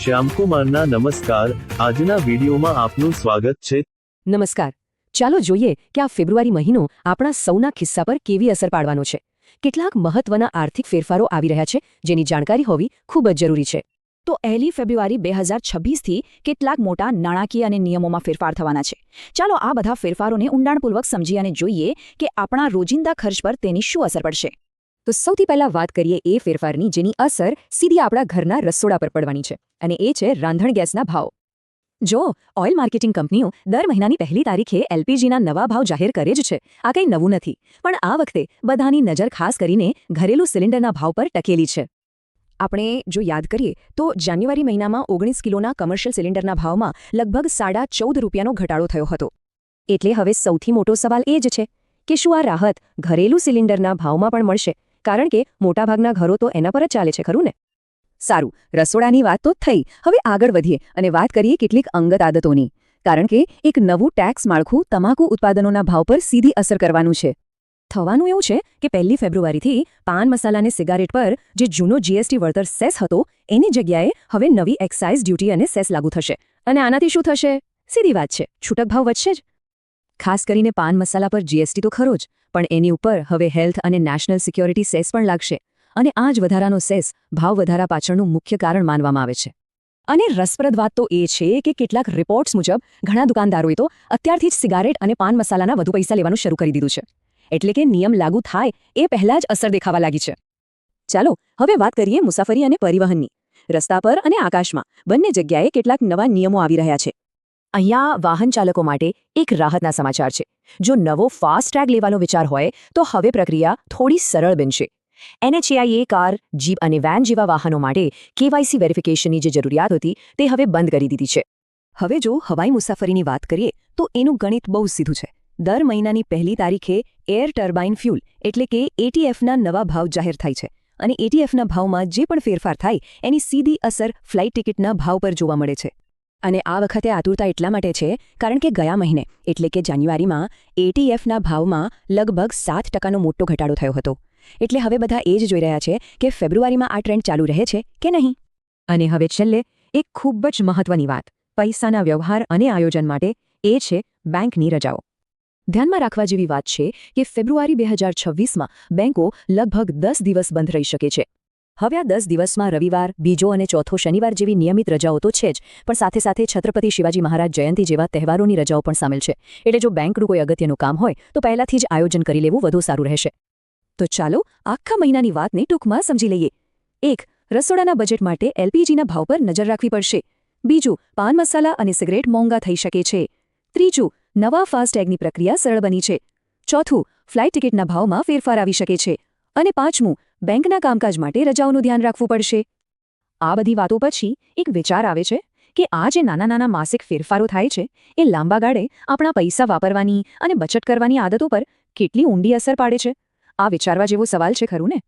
શ્યામકુમારના નમસ્કાર. આજના વિડીયોમાં આપનું સ્વાગત છે. નમસ્કાર. ચાલો જોઈએ કે આ ફેબ્રુઆરી મહિનો આપણા સૌના ખિસ્સા પર કેવી અસર પાડવાનો છે. કેટલાક મહત્વના આર્થિક ફેરફારો આવી રહ્યા છે, જેની જાણકારી હોવી ખૂબ જ જરૂરી છે. તો પહેલી ફેબ્રુઆરી બે હજાર છવ્વીસથી કેટલાક મોટા નાણાકીય અને નિયમોમાં ફેરફાર થવાના છે. ચાલો આ બધા ફેરફારોને ઊંડાણપૂર્વક સમજી અને જોઈએ કે આપણા રોજિંદા ખર્ચ પર તેની શું અસર પડશે. તો સૌથી પહેલા વાત કરીએ એ ફેરફારની જેની અસર સીધી આપણા ઘરના રસોડા પર પડવાની છે અને એ છે રાંધણ ગેસના ભાવ. જો, ઓઇલ માર્કેટિંગ કંપનીઓ દર મહિનાની પહેલી તારીખે એલપીજીના નવા ભાવ જાહેર કરે જ છે. આ કંઈ નવું નથી, પણ આ વખતે બધાની નજર ખાસ કરીને ઘરેલું સિલિન્ડરના ભાવ પર ટકેલી છે. આપણે જો યાદ કરીએ, તો જાન્યુઆરી મહિનામાં ઓગણીસ કિલોના કમર્શિયલ સિલિન્ડરના ભાવમાં લગભગ સાડા ચૌદ રૂપિયાનો ઘટાડો થયો હતો. એટલે હવે સૌથી મોટો સવાલ એ જ છે કે શું આ રાહત ઘરેલું સિલિન્ડરના ભાવમાં પણ મળશે? કારણ કે મોટાભાગના ઘરો તો એના પર જ ચાલે છે, ખરું ને? સારું, રસોડાની વાત તો થઈ. હવે આગળ વધીએ અને વાત કરીએ કેટલીક અંગત આદતોની. કારણ કે એક નવું ટેક્સ માળખું તમાકુ ઉત્પાદનોના ભાવ પર સીધી અસર કરવાનું છે. થવાનું એવું છે કે પહેલી ફેબ્રુઆરીથી પાન મસાલા અને સિગારેટ પર જે જૂનો જીએસટી વળતર સેસ હતો, એની જગ્યાએ હવે નવી એક્સાઇઝ ડ્યુટી અને સેસ લાગુ થશે. અને આનાથી શું થશે? સીધી વાત છે, છૂટક ભાવ વધશે જ. ખાસ કરીને પાન મસાલા પર જીએસટી તો ખરો જ, પણ એની ઉપર હવે હેલ્થ અને નેશનલ સિક્યોરિટી સેસ પણ લાગશે. અને આ જ વધારાનો સેસ ભાવ વધારા પાછળનું મુખ્ય કારણ માનવામાં આવે છે. અને રસપ્રદ વાત તો એ છે કે કેટલાક રિપોર્ટ્સ મુજબ, ઘણા દુકાનદારોએ તો અત્યારથી જ સિગારેટ અને પાન મસાલાના વધુ પૈસા લેવાનું શરૂ કરી દીધું છે. એટલે કે નિયમ લાગુ થાય એ પહેલા જ અસર દેખાવા લાગી છે. ચાલો, હવે વાત કરીએ મુસાફરી અને પરિવહનની. રસ્તા પર અને આકાશમાં બંને જગ્યાએ કેટલાક નવા નિયમો આવી રહ્યા છે. અહીંયા વાહન ચાલકો માટે એક રાહતના સમાચાર છે. જો નવો ફાસ્ટ ટ્રેગ લેવાનો વિચાર હોય, તો હવે પ્રક્રિયા થોડી સરળ બનશે. એનએચએઆઈએ કાર, જીપ અને વેન જેવા વાહનો માટે કેવાયસી વેરિફિકેશનની જે જરૂરિયાત હતી, તે હવે બંધ કરી દીધી છે. હવે જો હવાઈ મુસાફરીની વાત કરીએ, તો એનું ગણિત બહુ સીધું છે. દર મહિનાની પહેલી તારીખે એર ટર્બાઇન ફ્યુલ, એટલે કે એટીએફના નવા ભાવ જાહેર થાય છે. અને એટીએફના ભાવમાં જે પણ ફેરફાર થાય, એની સીધી અસર ફ્લાઇટ ટિકિટના ભાવ પર જોવા મળે છે. અને આ વખતે આતુરતા એટલા માટે છે, કારણ કે ગયા મહિને, એટલે કે જાન્યુઆરીમાં એટીએફના ભાવમાં લગભગ સાત ટકાનો મોટો ઘટાડો થયો હતો. એટલે હવે બધા એ જ જોઈ રહ્યા છે કે ફેબ્રુઆરીમાં આ ટ્રેન્ડ ચાલુ રહે છે કે નહીં. અને હવે છેલ્લે, એક ખૂબ જ મહત્વની વાત, પૈસાના વ્યવહાર અને આયોજન માટે, એ છે બેંકની રજાઓ. ધ્યાનમાં રાખવા જેવી વાત છે કે ફેબ્રુઆરી બે હજાર છવ્વીસમાં બેંકો લગભગ દસ દિવસ બંધ રહી શકે છે. હવે આ દસ દિવસમાં રવિવાર, બીજો અને ચોથો શનિવાર જેવી નિયમિત રજાઓ તો છે જ, પણ સાથે સાથે છત્રપતિ શિવાજી મહારાજ જયંતિ જેવા તહેવારોની રજાઓ પણ સામેલ છે. એટલે જો બેંકનું કોઈ અગત્યનું કામ હોય, તો પહેલાથી જ આયોજન કરી લેવું વધુ સારું રહેશે. તો ચાલો, આખા મહિનાની વાતને ટૂંકમાં સમજી લઈએ. એક, રસોડાના બજેટ માટે એલપીજીના ભાવ પર નજર રાખવી પડશે. બીજું, પાન મસાલા અને સિગરેટ મોંઘા થઈ શકે છે. ત્રીજું, નવા ફાસ્ટેગની પ્રક્રિયા સરળ બની છે. ચોથું, ફ્લાઇટ ટિકિટના ભાવમાં ફેરફાર આવી શકે છે. અને પાંચમું બેંકના કામકાજ માટે રજાઓનું ધ્યાન રાખવું પડશે. આ બધી વાતો પછી એક વિચાર આવે છે કે આ જે નાના નાના માસિક ફેરફારો થાય છે, એ લાંબા ગાળે આપણા પૈસા વાપરવાની અને બચત કરવાની આદતો પર કેટલી ઊંડી અસર પાડે છે? આ વિચારવા જેવો સવાલ છે ખરું ને?